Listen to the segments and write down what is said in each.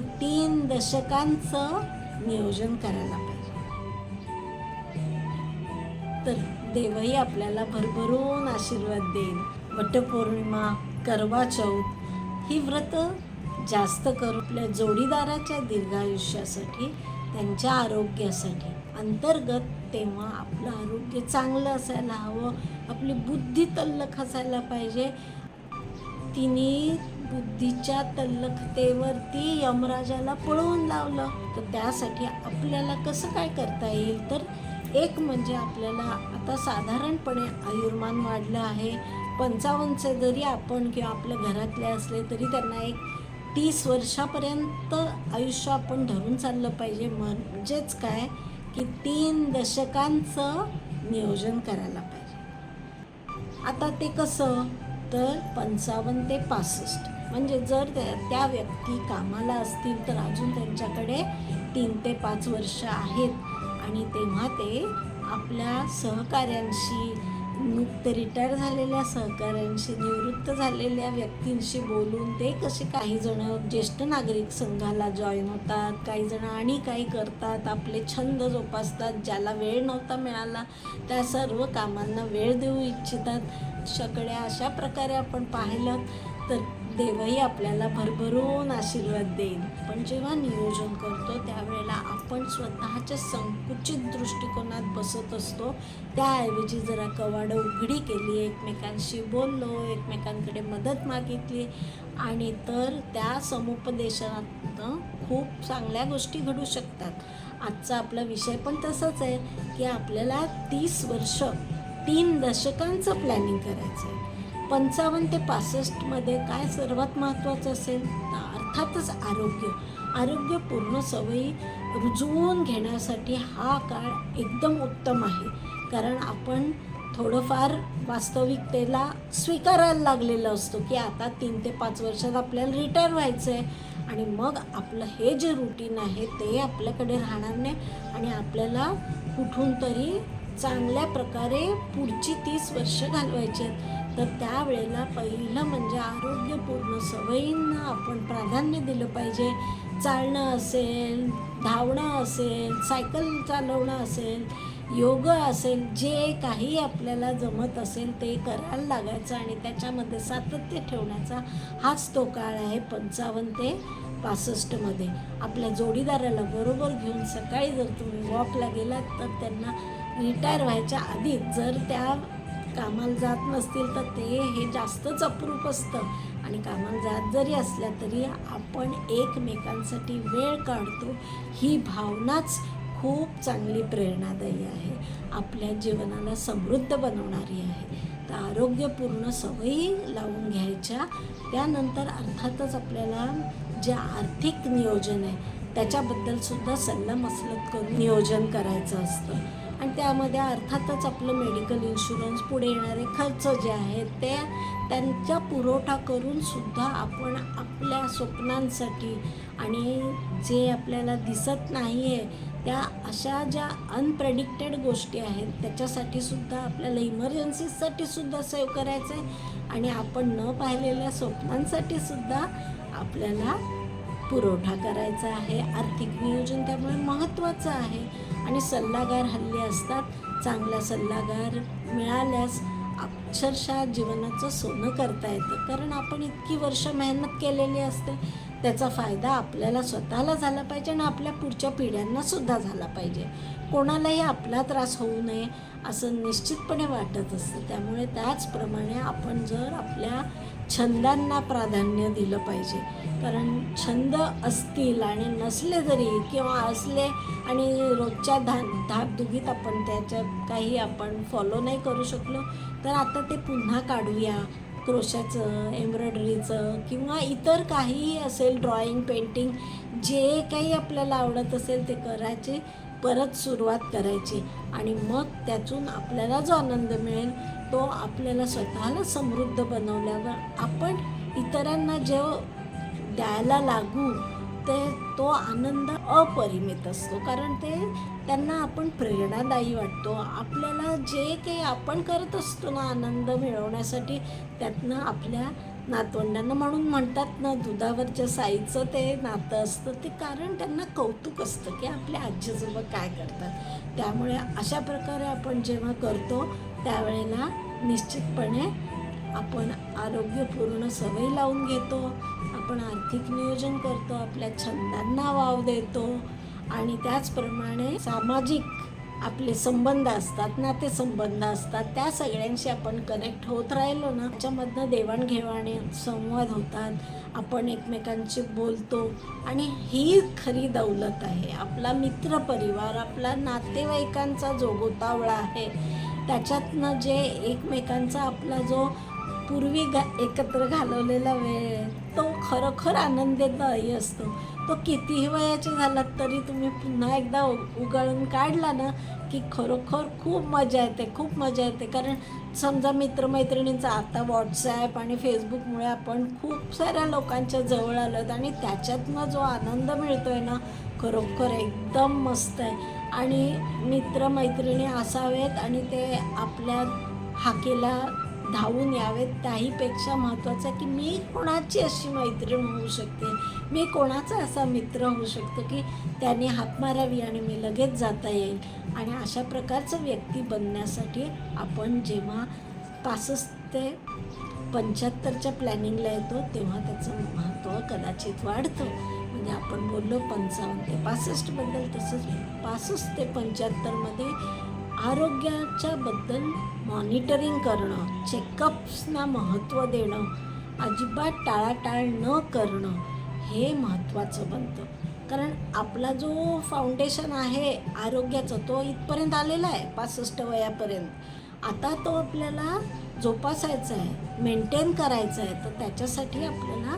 तीन दशकांचं नियोजन करायला पाहिजे. तर देवही आपल्याला भरभरून आशीर्वाद देईल. वटपौर्णिमा करवा चौथ ही व्रत जास्त करून आपल्या जोडीदाराच्या दीर्घायुष्यासाठी त्यांच्या आरोग्यासाठी अंतर्गत तेव्हा आपलं आरोग्य चांगलं असायला हवं आपली बुद्धी तल्लख असायला पाहिजे तिने बुद्धीच्या तल्लखतेवरती यमराजाला पळवून लावलं. तर त्यासाठी आपल्याला कसं काय करता येईल? तर एक म्हणजे आपल्याला आता साधारणपणे आयुर्मान वाढलं आहे. पंचावन्नचे जरी आपण किंवा आपल्या घरातले असले तरी त्यांना एक तीस वर्षापर्यंत आयुष्य आपण धरून चाललं पाहिजे. म्हणजेच काय? की तीन दशकांचं नियोजन करायला पाहिजे. आता ते कसं? तर पंचावन्न ते पासष्ट. म्हणजे जर त्या त्या व्यक्ती कामाला असतील तर अजून त्यांच्याकडे तीन ते पाच वर्ष आहेत. आणि तेव्हा ते आपल्या सहकाऱ्यांशी नुकते रिटायर झालेल्या सहकाऱ्यांशी निवृत्त झालेल्या व्यक्तींशी बोलून ते कसे काही जण ज्येष्ठ नागरिक संघाला जॉईन होतात काही जण आणि काही करतात आपले छंद जोपासतात ज्याला वेळ नव्हता मिळाला त्या सर्व कामांना वेळ देऊ इच्छितात. सगळ्या अशा प्रकारे आपण पाहिलं. तर देवही आपल्याला भरभरून आशीर्वाद देईल. पण जेव्हा नियोजन करतो त्यावेळेला आपण स्वतःच्या संकुचित दृष्टिकोनात बसत असतो. त्याऐवजी जरा कवाडं उघडी केली एकमेकांशी बोललो एकमेकांकडे मदत मागितली आणि तर त्या समुपदेशनातनं खूप चांगल्या गोष्टी घडू शकतात. आजचा आपला विषय पण तसाच आहे की आपल्याला तीस वर्ष तीन दशकांचं प्लॅनिंग करायचं आहे पंचावन्न ते पासष्टमध्ये काय सर्वात महत्त्वाचं असेल तर अर्थातच आरोग्य. आरोग्यपूर्ण सवयी रुजवून घेण्यासाठी हा काळ एकदम उत्तम आहे. कारण आपण थोडंफार वास्तविकतेला स्वीकारायला लागलेलं असतो की आता तीन ते पाच वर्षात आपल्याला रिटायर व्हायचं आहे आणि मग आपलं हे जे रुटीन आहे ते आपल्याकडे राहणार नाही. आणि आपल्याला कुठून तरी चांगल्या प्रकारे पुढची तीस वर्ष घालवायची आहेत. तर त्यावेळेला पहिलं म्हणजे आरोग्यपूर्ण सवयींना आपण प्राधान्य दिलं पाहिजे. चालणं असेल धावणं असेल सायकल चालवणं असेल योग असेल जे काही आपल्याला जमत असेल ते करायला लागायचं आणि त्याच्यामध्ये सातत्य ठेवण्याचा हाच तो काळ आहे पंचावन्न ते पासष्टमध्ये आपल्या जोडीदाराला बरोबर घेऊन सकाळी जर तुम्ही वॉकला गेलात तर त्यांना रिटायर व्हायच्या आधी जर त्या कामाला जात नसतील तर ते हे जास्तच अप्रूप असतं. आणि कामाला जात जरी असल्या तरी आपण एकमेकांसाठी वेळ काढतो ही भावनाच खूप चांगली प्रेरणादायी आहे. आपल्या जीवनाला समृद्ध बनवणारी आहे. तर आरोग्यपूर्ण सवयी लावून घ्यायच्या त्यानंतर अर्थातच आपल्याला जे आर्थिक नियोजन आहे त्याच्याबद्दल सुद्धा सल्लामसलत करून नियोजन करायचं असतं. आणि त्यामध्ये अर्थातच आपलं मेडिकल इन्शुरन्स पुढे येणारे खर्च जे आहेत ते त्यांचा पुरवठा करूनसुद्धा आपण आपल्या स्वप्नांसाठी आणि जे आपल्याला दिसत नाही आहे त्या अशा ज्या अनप्रेडिक्टेड गोष्टी आहेत त्याच्यासाठी सुद्धा आपल्याला इमर्जन्सीसाठी सुद्धा सेव्ह करायचं आहे आणि आपण न पाहिलेल्या स्वप्नांसाठी सुद्धा आपल्याला पुरवठा करायचा आहे. आर्थिक नियोजन त्यामुळे महत्त्वाचं आहे. आणि सल्लागार हल्ले असतात. चांगला सल्लागार मिळाल्यास अक्षरशः जीवनाचं सोनं करता येतं. कारण आपण इतकी वर्ष मेहनत केलेली असते त्याचा फायदा आपल्याला स्वतःला झाला पाहिजे आणि आपल्या पुढच्या पिढ्यांनासुद्धा झाला पाहिजे. कोणालाही आपला त्रास होऊ नये असं निश्चितपणे वाटत असतं. त्यामुळे त्याचप्रमाणे आपण जर आपल्या छंदांना प्राधान्य दिलं पाहिजे. कारण छंद असतील आणि नसले जरी किंवा असले आणि रोजच्या धा धाकधुगीत आपण त्याच्यात काही आपण फॉलो नाही करू शकलो तर आता ते पुन्हा काढूया. क्रोशाचं एम्ब्रॉयडरीचं किंवा इतर काहीही असेल ड्रॉइंग पेंटिंग जे काही आपल्याला आवडत असेल ते करायचे. परत सुरुवात करायची आणि मग त्यातून आपल्याला जो आनंद मिळेल तो आपल्याला स्वतःला समृद्ध बनवल्यावर आपण इतरांना जेव द्यायला लागू ते तो आनंद अपरिमित असतो. कारण ते त्यांना आपण प्रेरणादायी वाटतो. आपल्याला जे काही आपण करत असतो ना आनंद मिळवण्यासाठी त्यातनं आपल्या नातवंडांना म्हणून म्हणतात ना दुधावरच्या साईचं ते नातं असतं ते कारण त्यांना कौतुक असतं की आपल्या आजीआजोबा काय करतात. त्यामुळे अशा प्रकारे आपण जेव्हा करतो त्यावेळेला निश्चितपणे आपण आरोग्यपूर्ण सवय लावून घेतो आपण आर्थिक नियोजन करतो आपल्या छंदांना वाव देतो आणि त्याचप्रमाणे सामाजिक आपले संबंध असतात नाते संबंध असतात त्या सगळ्यांशी आपण कनेक्ट होत राहिलो ना त्याच्यामधनं देवाणघेवाणे संवाद होतात आपण एकमेकांशी बोलतो आणि ही खरी दौलत आहे. आपला मित्रपरिवार आपला नातेवाईकांचा जो गोतावळा आहे त्याच्यातनं जे एकमेकांचा आपला जो पूर्वी गा एकत्र घालवलेला वेळ आहे, तो खरोखर आनंददायी असतो. तो कितीही वयाचे झालात तरी तुम्ही पुन्हा एकदा उ- उगाळून काढला ना की खरोखर खूप मजा येते खूप मजा येते. कारण समजा मित्रमैत्रिणींचा आता व्हॉट्सॲप आणि फेसबुकमुळे आपण खूप साऱ्या लोकांच्या जवळ आलोत आणि त्याच्यातनं जो आनंद मिळतो आहे ना खरोखर एकदम मस्त आहे. आणि मित्रमैत्रिणी असावेत आणि ते आपल्या हाकेला धावून यावेत त्याहीपेक्षा महत्त्वाचं की मी कोणाची अशी मैत्रीण होऊ शकते? मी कोणाचा असा मित्र होऊ शकतो की त्याने हात मारावी आणि मी लगेच जाता येईल? आणि अशा प्रकारचं व्यक्ती बनण्यासाठी आपण जेव्हा पासष्ट ते पंच्याहत्तरच्या प्लॅनिंगला येतो तेव्हा त्याचं महत्त्व कदाचित वाढतं. म्हणजे आपण बोललो पंचावन्न ते पासष्टबद्दल तसंच पासष्ट ते पंच्याहत्तरमध्ये आरोग्याच्या बद्दल मॉनिटरिंग करणं चेकअप्सना महत्त्व देणं अजिबात टाळाटाळ न करणं हे महत्त्वाचं बनतं. कारण आपला जो फाउंडेशन आहे आरोग्याचा तो इथपर्यंत आलेला आहे पासष्ट वयापर्यंत. आता तो आपल्याला जोपासायचा आहे मेंटेन करायचा आहे तर त्याच्यासाठी आपल्याला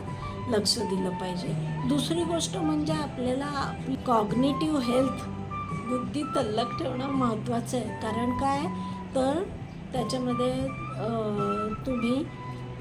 लक्ष दिलं पाहिजे. दुसरी गोष्ट म्हणजे आपल्याला आपली कॉग्नेटिव्ह हेल्थ बुद्धी तल्लक ठेवणं महत्त्वाचं आहे. कारण काय? तर त्याच्यामध्ये तुम्ही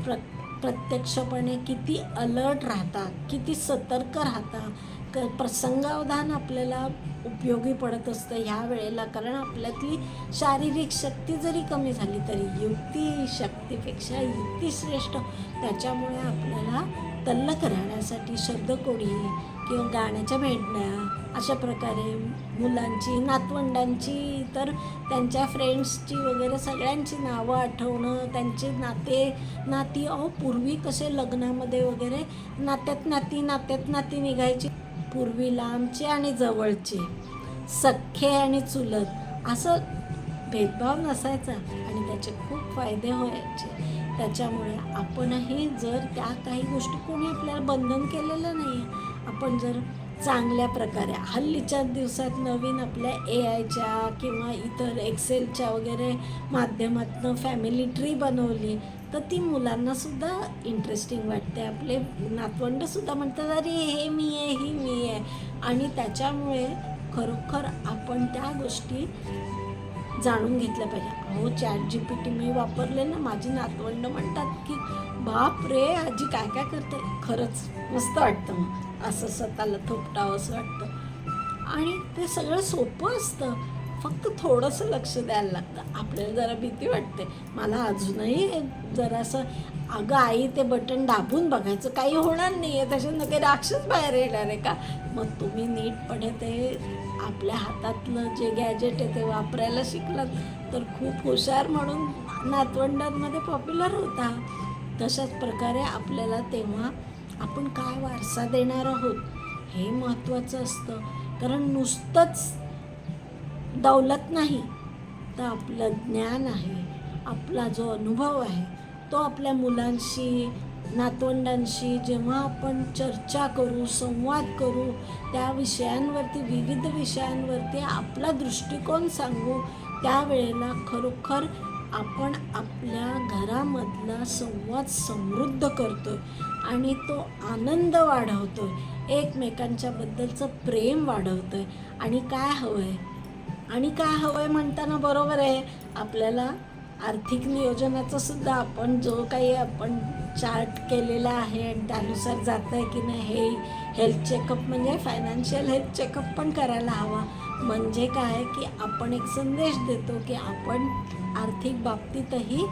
प्र प्रत्यक्षपणे किती अलर्ट राहता किती सतर्क राहता क प्रसंगावधान आपल्याला उपयोगी पडत असतं ह्या वेळेला. कारण आपल्यातली शारीरिक शक्ती जरी कमी झाली तरी युक्ती शक्तीपेक्षा युक्ती श्रेष्ठ. त्याच्यामुळे आपल्याला तल्लक राहण्यासाठी शब्दकोडी किंवा गाण्याच्या भेटण्या अशा प्रकारे मुलांची नातवंडांची तर त्यांच्या फ्रेंड्सची वगैरे सगळ्यांची नावं आठवणं त्यांचे नाते नाती अहो पूर्वी कसे लग्नामध्ये वगैरे नात्यात नाती नात्यात नाती निघायची. पूर्वी लांबचे आणि जवळचे सख्खे आणि चुलत असं भेदभाव नसायचा आणि त्याचे खूप फायदे व्हायचे. त्याच्यामुळे आपणही जर त्या काही गोष्टी कोणी आपल्याला बंधन केलेलं नाही आहे आपण जर चांगल्या प्रकारे हल्लीच्या दिवसात नवीन आपल्या ए आयच्या किंवा इतर एक्सेलच्या वगैरे माध्यमातून फॅमिली ट्री बनवली तर ती मुलांनासुद्धा इंटरेस्टिंग वाटते आपले नातवंडसुद्धा म्हणतात अरे हे मी आहे ही मी आहे. आणि त्याच्यामुळे खरोखर आपण त्या गोष्टी जाणून घेतल्या पाहिजे. अहो चॅट जी पी टी मी वापरले ना माझी नातवंड म्हणतात की बाप रे आजी काय काय करते खरंच मस्त वाटतं मग. असं स्वतःला थोपटावं असं वाटतं. आणि ते सगळं सोपं असतं. फक्त थोडंसं लक्ष द्यायला लागतं. आपल्याला जरा भीती वाटते. मला अजूनही जरासं अगं आई ते बटन दाबून बघायचं काही होणार नाही आहे त्याच्यानं काही राक्षस बाहेर येणार आहे का? मग तुम्ही नीटपणे ते आपल्या हातातलं जे गॅजेट आहे ते वापरायला शिकलात. तर खूप हुशार म्हणून नातवंडांमध्ये पॉप्युलर होता. तशाच प्रकारे आपल्याला तेव्हा आपण काय वारसा देणार आहोत हे महत्त्वाचं असतं. कारण नुसतंच दौलत नाही. तर आपलं ज्ञान आहे आपला जो अनुभव आहे तो आपल्या मुलांशी नातवंडांशी जेव्हा आपण चर्चा करू संवाद करू त्या विषयांवरती विविध विषयांवरती आपला दृष्टिकोन सांगू त्यावेळेला खरोखर आपण आपल्या घरामधला संवाद समृद्ध करतो आणि तो आनंद वाढवतो आहे एकमेकांच्याबद्दलचं प्रेम आहे आणि काय हवं आहे आणि काय हवं आहे म्हणताना बरोबर आहे. आपल्याला आर्थिक नियोजनाचं सुद्धा आपण जो काही आपण चार्ट केलेला आहे आणि त्यानुसार जात आहे की नाही हे हेल्थ चेकअप म्हणजे फायनान्शियल हेल्थ चेकअप पण करायला हवा. म्हणजे काय की आपण एक संदेश देतो की आपण आर्थिक बाबतीतही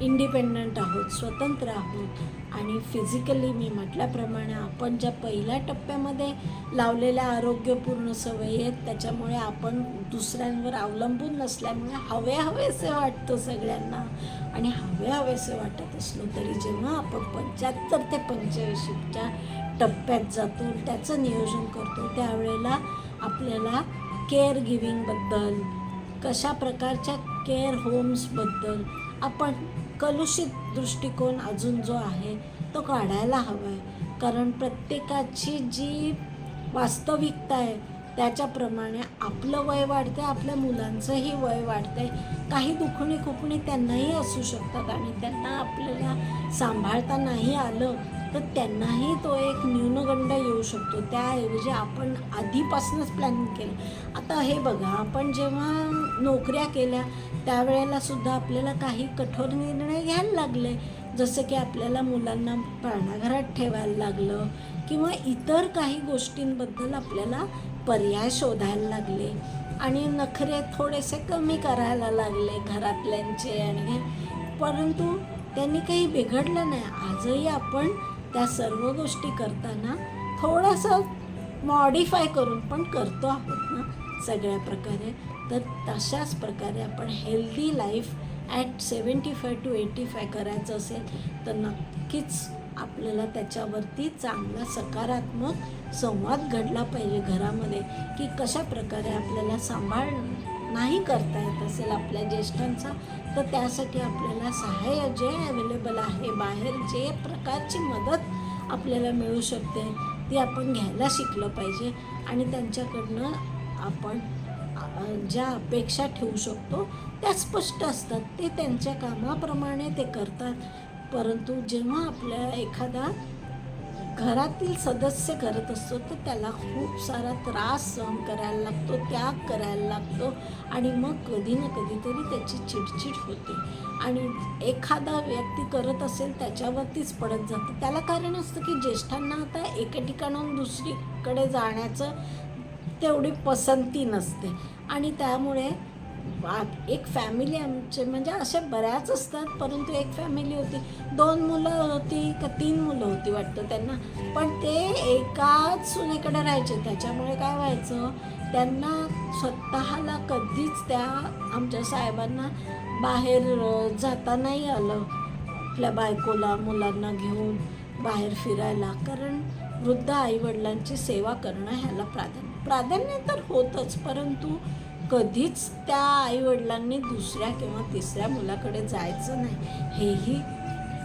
इंडिपेंडंट आहोत स्वतंत्र आहोत. आणि फिजिकली मी म्हटल्याप्रमाणे आपण ज्या पहिल्या टप्प्यामध्ये लावलेल्या आरोग्यपूर्ण सवयी आहेत त्याच्यामुळे आपण दुसऱ्यांवर अवलंबून नसल्यामुळे हवे हवेसे वाटतं सगळ्यांना. आणि हवे हवेसे वाटत असलो तरी जेव्हा आपण पंच्याहत्तर ते पंच्याऐंशीच्या टप्प्यात जातो त्याचं नियोजन करतो त्यावेळेला आपल्याला केअर गिविंगबद्दल कशा प्रकारच्या केअर होम्सबद्दल आपण कलुषित दृष्टिकोन अजून जो आहे तो काढायला हवा आहे कारण प्रत्येकाची जी वास्तविकता आहे त्याच्याप्रमाणे आपलं वय वाढतं आपल्या मुलांचंही वय वाढतंय. काही दुखणी खुपणी त्यांनाही असू शकतात आणि त्यांना आपल्याला सांभाळता नाही आलं तर त्यांनाही तो एक न्यूनगंड येऊ शकतो. त्याऐवजी आपण आधीपासूनच प्लॅनिंग केलं. आता हे बघा आपण जेव्हा नोकऱ्या केल्या त्यावेळेला सुद्धा आपल्याला काही कठोर निर्णय घ्यायला लागले. जसं की आपल्याला मुलांना पाळणाघरात ठेवायला लागलं किंवा इतर काही गोष्टींबद्दल आपल्याला पर्याय शोधायला लागले. आणि नखरे थोडेसे कमी करायला लागले घरातल्यांचे आणि परंतु त्यांनी काही बिघडलं नाही. आजही आपण त्या सर्व गोष्टी करताना थोडंसं मॉडिफाय करून पण करतो आहोत ना सगळ्या प्रकारे. तर तशाच प्रकारे आपण healthy life at seventy five to eighty five करायचं असेल तर नक्कीच आपल्याला त्याच्यावरती चांगला सकारात्मक संवाद घडला पाहिजे घरामध्ये की कशा प्रकारे आपल्याला सांभाळ नाही करता येत असेल आपल्या ज्येष्ठांचा तर त्यासाठी आपल्याला सहाय्य जे अवेलेबल आहे बाहेर जे प्रकारची मदत आपल्याला मिळू शकते ती आपण घ्यायला शिकलं पाहिजे. आणि त्यांच्याकडनं आपण ज्या अपेक्षा ठेवू शकतो त्या स्पष्ट असतात. ते त्यांच्या कामाप्रमाणे ते करतात. परंतु जेव्हा आपल्या एखादा घरातील सदस्य करत असतो तर त्याला खूप सारा त्रास सहन करायला लागतो त्याग करायला लागतो आणि मग कधी ना कधीतरी त्याची चिडचिड होते. आणि एखादा व्यक्ती करत असेल त्याच्यावरतीच पडत जातं. त्याला कारण असतं की ज्येष्ठांना आता एका ठिकाणाहून दुसरीकडे जाण्याचं तेवढी पसंती नसते. आणि त्यामुळे एक फॅमिली आमचे म्हणजे अशा बऱ्याच असतात परंतु एक फॅमिली होती. दोन मुलं होती का तीन मुलं होती वाटतं त्यांना. पण ते एकाच सुनेकडे राहायचे. त्याच्यामुळे काय व्हायचं त्यांना स्वतःला कधीच त्या आमच्या साहेबांना बाहेर जाता नाही आलं. आपल्या बायकोला मुलांना घेऊन बाहेर फिरायला. कारण वृद्ध आईवडिलांची सेवा करणं ह्याला प्राधान्य प्राधान्य तर होतच परंतु कधीच त्या आईवडिलांनी दुसऱ्या किंवा तिसऱ्या मुलाकडे जायचं नाही. हेही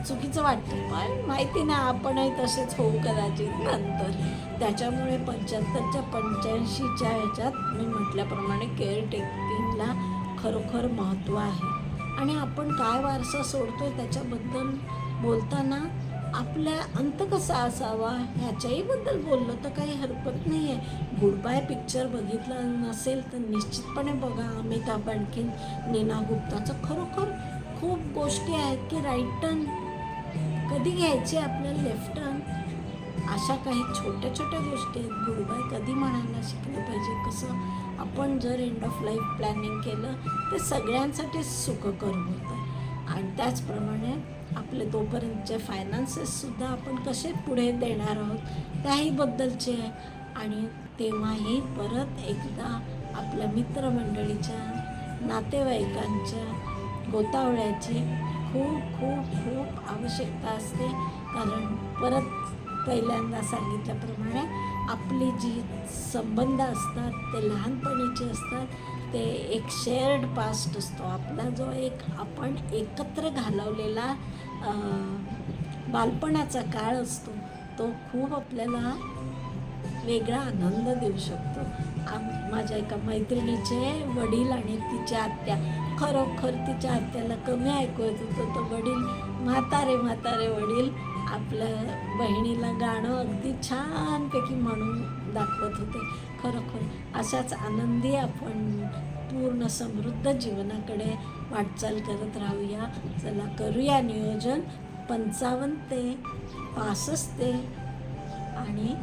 चुकीचं वाटतं. पण माहिती नाही आपणही तसेच होऊ कदाचित नंतर. त्याच्यामुळे पंच्याहत्तरच्या पंच्याऐंशीच्या ह्याच्यात मी म्हटल्याप्रमाणे केअर टेकिंगला खरोखर महत्त्व आहे. आणि आपण काय वारसा सोडतोय त्याच्याबद्दल बोलताना आपला अंत कसा असावा ह्याच्याही बद्दल बोललं तर काही हरकत नाही आहे गुड बाय पिक्चर बघितला नसेल तर निश्चितपणे बघा अमिताभ आणखीन नीना गुप्ताचं. खरोखर खूप गोष्टी आहेत की राईट टर्न कधी घ्यायची आपल्याला लेफ्ट टर्न अशा काही छोट्या छोट्या गोष्टी आहेत. गुडबाय कधी म्हणायला शिकलं पाहिजे? कसं आपण जर एंड ऑफ लाईफ प्लॅनिंग केलं ते सगळ्यांसाठी सुखकर होतं. आणि त्याचप्रमाणे आपले तोपर्यंतचे फायनान्सेससुद्धा आपण कसे पुढे देणार आहोत त्याहीबद्दलचे आहे आणि तेव्हाही परत एकदा आपल्या मित्रमंडळीच्या नातेवाईकांच्या गोतावळ्याची खूप खूप खूप आवश्यकता असते. कारण परत पहिल्यांदा सांगितल्याप्रमाणे आपली जी संबंध असतात ते लहानपणीचे असतात ते एक शेअर्ड पास्ट असतो. आपला जो एक आपण एकत्र घालवलेला बालपणाचा काळ असतो तो खूप आपल्याला वेगळा आनंद देऊ शकतो. आम माझ्या एका मैत्रिणीचे वडील आणि तिच्या आत्या खरोखर तिच्या आत्याला कमी ऐकू येत होतं. तो वडील म्हातारे म्हातारे वडील आपल्या बहिणीला गाणं अगदी छानपैकी म्हणून दाखवत होते. खरोखर अशाच आनंदी आपण पूर्ण समृद्ध जीवनाकडे वाटचाल करत राहूया. चला करूया नियोजन. पंचावन्न ते पासष्ट ते आणि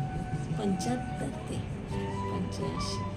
पंच्याहत्तर ते. पंच्याऐंशी.